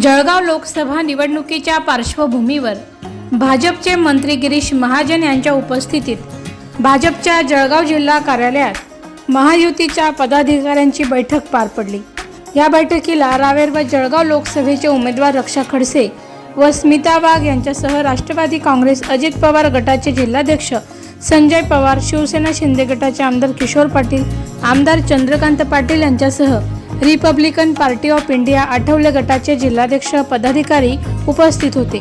जळगाव लोकसभा निवडणुकीच्या पार्श्वभूमीवर भाजपचे मंत्री गिरीश महाजन यांच्या उपस्थितीत भाजपच्या जळगाव जिल्हा कार्यालयात महायुतीच्या पदाधिकाऱ्यांची बैठक पार पडली. या बैठकीला रावेर व जळगाव लोकसभेचे उमेदवार रक्षा खडसे व स्मिता वाघ यांच्यासह राष्ट्रवादी काँग्रेस अजित पवार गटाचे जिल्हाध्यक्ष संजय पवार शिवसेना शिंदे गटाचे आमदार किशोर पाटील आमदार चंद्रकांत पाटील यांच्यासह Republican Party of India Athawale गटाचे जिल्हाध्यक्ष पदाधिकारी उपस्थित होते.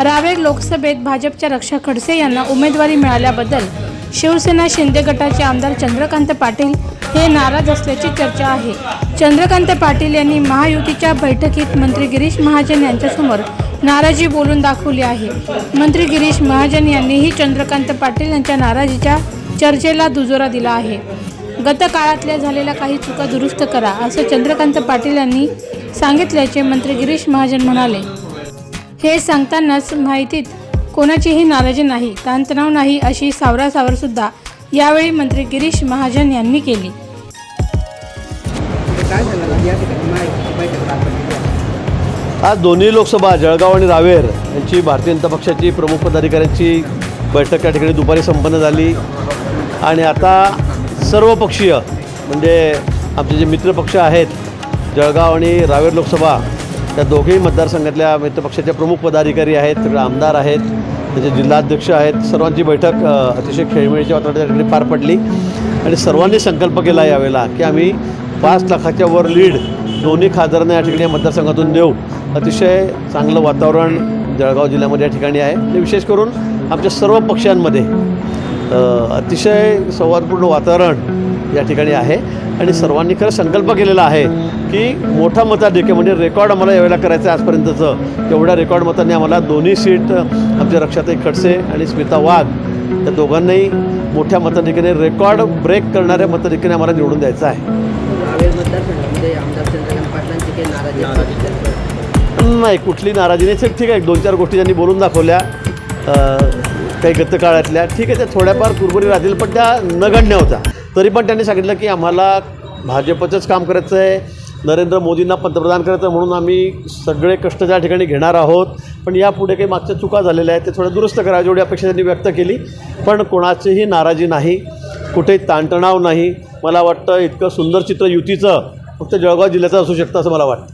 रावेर लोकसभेत भाजपच्या रक्षा खडसे यांना उमेदवारी मिळाल्याबद्दल शिवसेना शिंदे गटाचे आमदार चंद्रकांत पाटील हे नाराज असल्याची चर्चा आहे. चंद्रकांत पाटील यांनी महायुतीच्या बैठकीत मंत्री गिरीश महाजन यांच्यासमोर नाराजी बोलून दाखवली आहे. मंत्री गिरीश महाजन यांनीही चंद्रकांत पाटील यांच्या नाराजीच्या चर्चेला दुजोरा दिला आहे. गतकाळातल्या झालेल्या काही चुका दुरुस्त करा असं चंद्रकांत पाटील यांनी सांगितल्याचे मंत्री गिरीश महाजन म्हणाले. हे सांगतानाच माहितीत कोणाचीही नाराजी नाही ताणतणाव नाही अशी सावरासावरसुद्धा यावेळी मंत्री गिरीश महाजन यांनी केली. काय झालं आज दोन्ही लोकसभा जळगाव आणि रावेर यांची भारतीय जनता पक्षाची प्रमुख पदाधिकाऱ्यांची बैठक या ठिकाणी दुपारी संपन्न झाली. आणि आता सर्वपक्षीय म्हणजे आमचे जे मित्रपक्ष आहेत जळगाव आणि रावेर लोकसभा त्या दोघेही मतदारसंघातल्या मित्रपक्षाचे प्रमुख पदाधिकारी आहेत सगळे आमदार आहेत त्याचे जिल्हाध्यक्ष आहेत. सर्वांची बैठक अतिशय खेळमेळीच्या वातावरणाच्या ठिकाणी पार पडली. आणि सर्वांनी संकल्प केला यावेळेला की आम्ही पाच लाखाच्या वर लीड दोन्ही खासदारांना या ठिकाणी या मतदारसंघातून देऊ. अतिशय चांगलं वातावरण जळगाव जिल्ह्यामध्ये या ठिकाणी आहे. विशेष करून आमच्या सर्व पक्षांमध्ये अतिशय संवादपूर्ण वातावरण या ठिकाणी आहे. आणि सर्वांनी खरं संकल्प केलेला आहे की मोठा मताधिक्य म्हणजे रेकॉर्ड आम्हाला यावेळेला करायचं आहे आजपर्यंतचं. तेवढ्या रेकॉर्ड मतांनी आम्हाला दोन्ही सीट आमच्या रक्षाताई खडसे आणि स्मिता वाघ या दोघांनाही मोठ्या मताधिक्याने रेकॉर्ड ब्रेक करणाऱ्या मताधिक्याने आम्हाला निवडून द्यायचं आहे. नाही कुठली नाराजी नाही. ठीक आहे दोन चार गोष्टी त्यांनी बोलून दाखवल्या. काही गत काळातल्या ठीक आहे त्या थोड्याफार कुरबुरी राहतील पण त्या नगण्य होत्या. तरी पण त्यांनी सांगितलं की आम्हाला भाजपचंच काम करायचं आहे नरेंद्र मोदींना पंतप्रधान करायचं म्हणून आम्ही सगळे कष्ट त्या ठिकाणी घेणार आहोत. पण यापुढे काही मागच्या चुका झालेल्या आहेत ते थोडं दुरुस्त करावे एवढी अपेक्षा त्यांनी व्यक्त केली. पण कोणाचीही नाराजी नाही कुठेही ताणतणाव नाही. मला वाटतं इतकं सुंदर चित्र युतीचं फक्त जळगाव जिल्ह्याचं असू शकतं असं मला वाटतं.